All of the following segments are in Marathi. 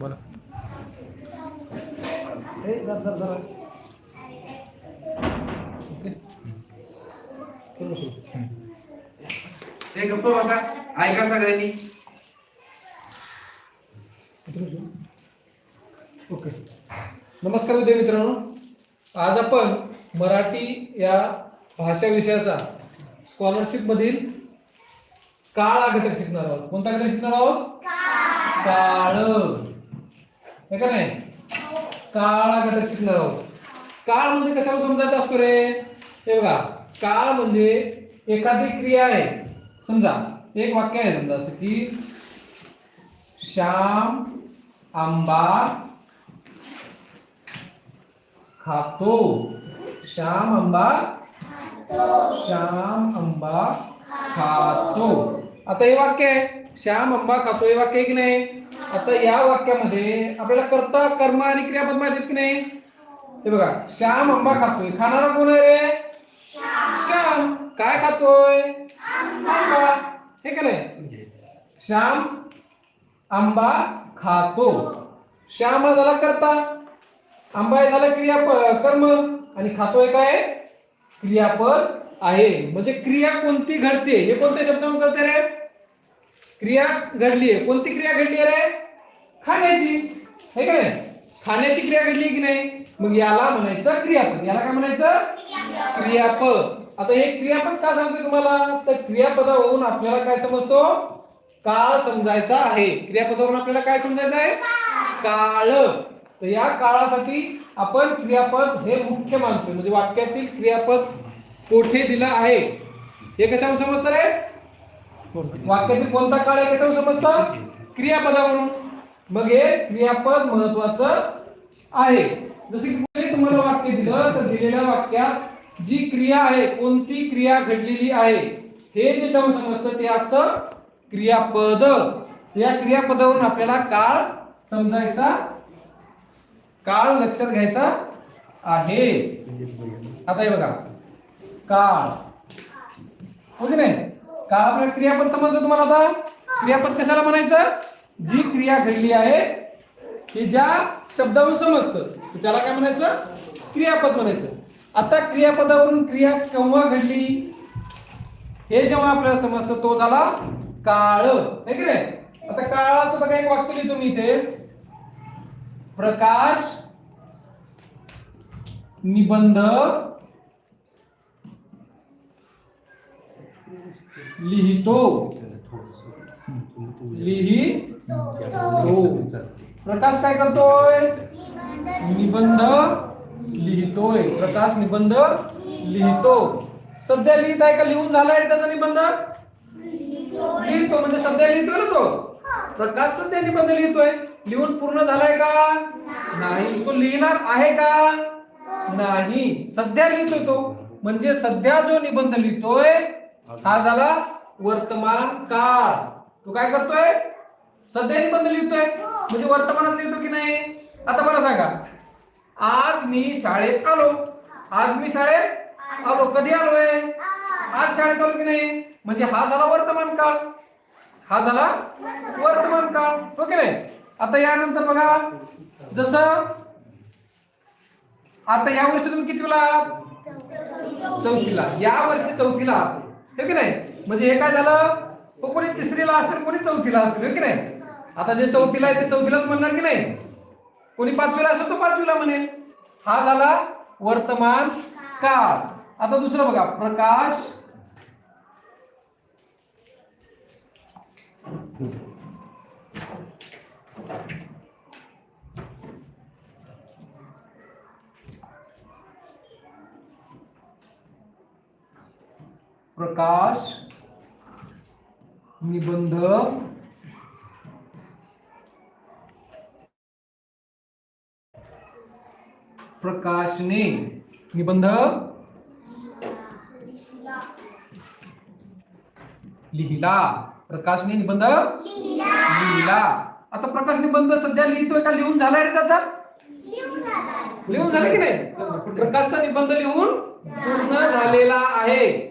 बोला. हे गप्प बसा. ऐका सगळ्यांनी. ओके. नमस्कार विद्यार्थी मित्रांनो. आज आपण मराठी या भाषा विषयाचा स्कॉलरशिप मधील काळ हा घटक शिकणार आहोत. कोणता घटक शिकणार आहोत? काळ. हे का नाही? काळ घटक शिकणार आहोत. काळ म्हणजे कशाला समजायचा असतो रे? हे बघा काळ म्हणजे एखादी क्रिया आहे. समजा एक वाक्य आहे समजा असं की श्याम आंबा खातो. श्याम आंबा श्याम आंबा खातो. आता हे वाक्य आहे. श्याम आंबा खातो हे वाक्य आहे की नाही? आता या वाक्यामध्ये आपल्याला कर्ता कर्म आणि क्रियापद माहिती की नाही? हे बघा श्याम आंबा खातोय. खाणारा कोण आहे रे? श्याम. काय खातोय? आंबा. हे का नाही? श्याम आंबा खातो. श्याम हा झाला करता. आंबा हे झालं क्रियापद कर्म. आणि खातोय काय? क्रियापद आहे. म्हणजे क्रिया कोणती घडते? हे कोणत्या शब्दामध्ये कळते रे? क्रिया घडली आहे कोणती क्रिया घडली आहे रे? खाण्याची. हे का नाही? खाण्याची क्रिया घडली की नाही? मग याला म्हणायचं क्रियापद. याला काय म्हणायचं? क्रियापद. आता हे क्रियापद का सांगतोय तुम्हाला? तर क्रियापदावरून आपल्याला काय समजतो? काळ समजायचा आहे. क्रियापदावरून आपल्याला काय समजायचं आहे? काळ. तर या काळासाठी आपण क्रियापद हे मुख्य मानतो म्हणजे वाक्यातील क्रियापद कोठे दिला आहे? हे कशावर समजतं रे? वाक्यातील कोणता काळ आहे? कशावर समजतं? क्रियापदावरून. मग हे क्रियापद महत्वाचं आहे. जसे की तुम्हाला वाक्य दिलं तर दिलेल्या वाक्यात जी क्रिया आहे कोणती क्रिया घडलेली आहे हे ज्याच्यावर समजतं ते असतं क्रियापद. या क्रियापदावरून आपल्याला काळ समजायचा काळ लक्षात घ्यायचा आहे. आता हे बघा. काळ. हो नाही? काळ आपल्याला क्रियापद समजलं तुम्हाला आता? क्रियापद कशाला म्हणायचं? जी क्रिया घडली आहे की ज्या शब्दावरून समजतं. त्याला काय म्हणायचं? क्रियापद म्हणायचं. आता क्रियापदावरून क्रिया केव्हा घडली? हे जेव्हा आपल्याला समजतं तो झाला काळ. आहे की नाही? आता काळाचं बघा एक वाक्य लिहितो मी इथे. प्रकाश निबंध लिहितो. लिहितो. प्रकाश काय करतोय? निबंध लिहितोय. प्रकाश निबंध लिहितो. सध्या लिहित आहे का? लिहून झालाय त्याचा निबंध? लिहितो. म्हणजे सध्या लिहितोय ना तो? प्रकाश सध्या निबंध लिहितोय. लिहून पूर्ण झालाय का? नाही. तो लिहिणार आहे का? नाही. सध्या लिहितोय तो. म्हणजे सध्या जो निबंध लिहितोय हा झाला वर्तमान काळ. तो काय करतोय? सध्या निबंध लिहितोय. म्हणजे वर्तमानात लिहितो की नाही? आता मला सांगा. आज मी शाळेत आलो. आज मी शाळेत आलो. कधी आलोय? आज शाळेत आलो की नाही? म्हणजे हा झाला वर्तमान काळ. हा झाला वर्तमान काळ. हो ओके नाही? आता यानंतर बघा. जसं आता या वर्षी तुम्ही कितीला चौथीला. या वर्षी चौथीला आहात. हो की नाही? म्हणजे हे काय झालं? हो कोणी तिसरीला असेल कोणी चौथीला असेल हो की नाही? आता जे चौथीला आहे ते चौथीलाच म्हणणार की नाही? कोणी पाचवीला असेल तो पाचवीला म्हणेल. हा झाला वर्तमान काळ. आता दुसरं बघा प्रकाश प्रकाश निबंध प्रकाशने निबंध लिहिला. प्रकाशने निबंध लिहिला. आता प्रकाश निबंध सध्या लिहितोय का? लिहून झालाय रे त्याचा? लिहून झालं की नाही? प्रकाशचा निबंध लिहून पूर्ण झालेला आहे.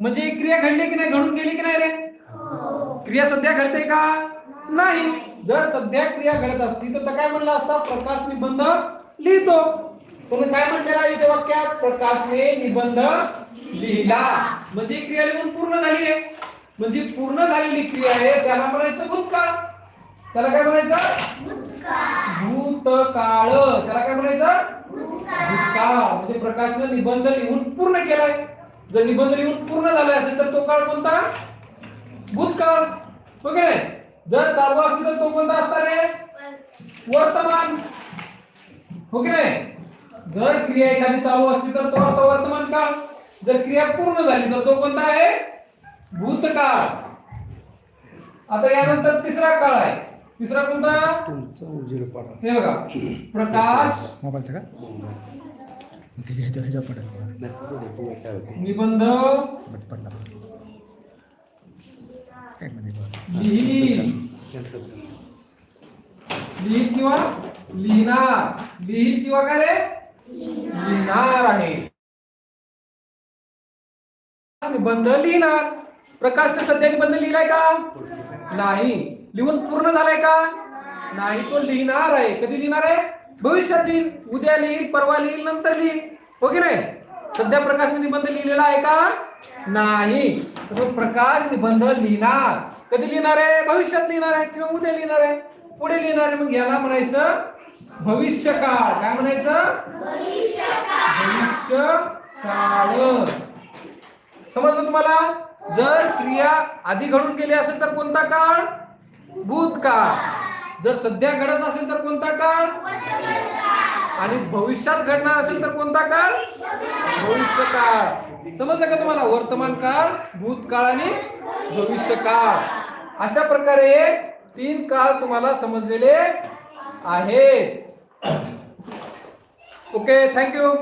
म्हणजे क्रिया घडली की नाही? घडून गेली की नाही रे? क्रिया सध्या घडते का? नाही. जर सध्या क्रिया घडत असती तर काय म्हणलं असता? प्रकाश निबंध लिहितो. पण काय म्हटलेलं इथे वाक्यात? प्रकाशने निबंध लिहिला. म्हणजे क्रिया लिहून पूर्ण झाली आहे. म्हणजे पूर्ण झालेली क्रिया आहे त्याला म्हणायचं भूतकाळ. त्याला काय म्हणायचं? भूतकाळ. त्याला काय म्हणायचं? भूतकाळ. म्हणजे प्रकाशनं निबंध लिहून पूर्ण केलाय. जर निबंध लिहून पूर्ण झालाय असेल तर तो काळ कोणता? भूतकाळ. हो की नाही? जर चालू असेल तर तो कोणता असणार आहे? वर्तमान. हो की नाही? जर क्रिया एखादी चालू असती तर तो असतो वर्तमान काळ. जर क्रिया पूर्ण झाली तर तो कोणता आहे? भूतकाळ. आता यानंतर तिसरा काळ आहे. तिसरा कोणता? हे बघा. प्रकाश. मोबाईलचा का? त्याच्या ह्याच्या ह्याच्या पडा पडला काय किंवा लिहिणार किंवा काय रे लिहिणार आहे निबंध लिहिणार प्रकाशने सध्या निबंध लिहिलाय का नाही लिहून पूर्ण झालाय का नाही तो लिहिणार आहे. कधी लिहिणार आहे? भविष्यात लिहील उद्या लिहील परवा लिहील नंतर लिहील हो की नाही? सध्या प्रकाश निबंध लिहिलेला आहे का? नाही. तो प्रकाश निबंध लिहिणार. कधी लिहिणार आहे? भविष्यात लिहिणार आहे किंवा उद्या लिहिणार आहे? पुढे लिहिणार आहे. मग याला म्हणायचं भविष्यकाळ. काय म्हणायचं? भविष्य काळ समजलं तुम्हाला? जर क्रिया आधी घडून गेली असेल तर कोणता काळ? भूतकाळ. जर सध्या घडत असेल तर कोणता काळ? आणि भविष्यात घडणार असेल तर कोणता काळ? भविष्य काळ समजलं का तुम्हाला? वर्तमान काळ भूतकाळ आणि भविष्य काळ अशा प्रकारे तीन काळ तुम्हाला समजलेले आहेत. Okay thank you.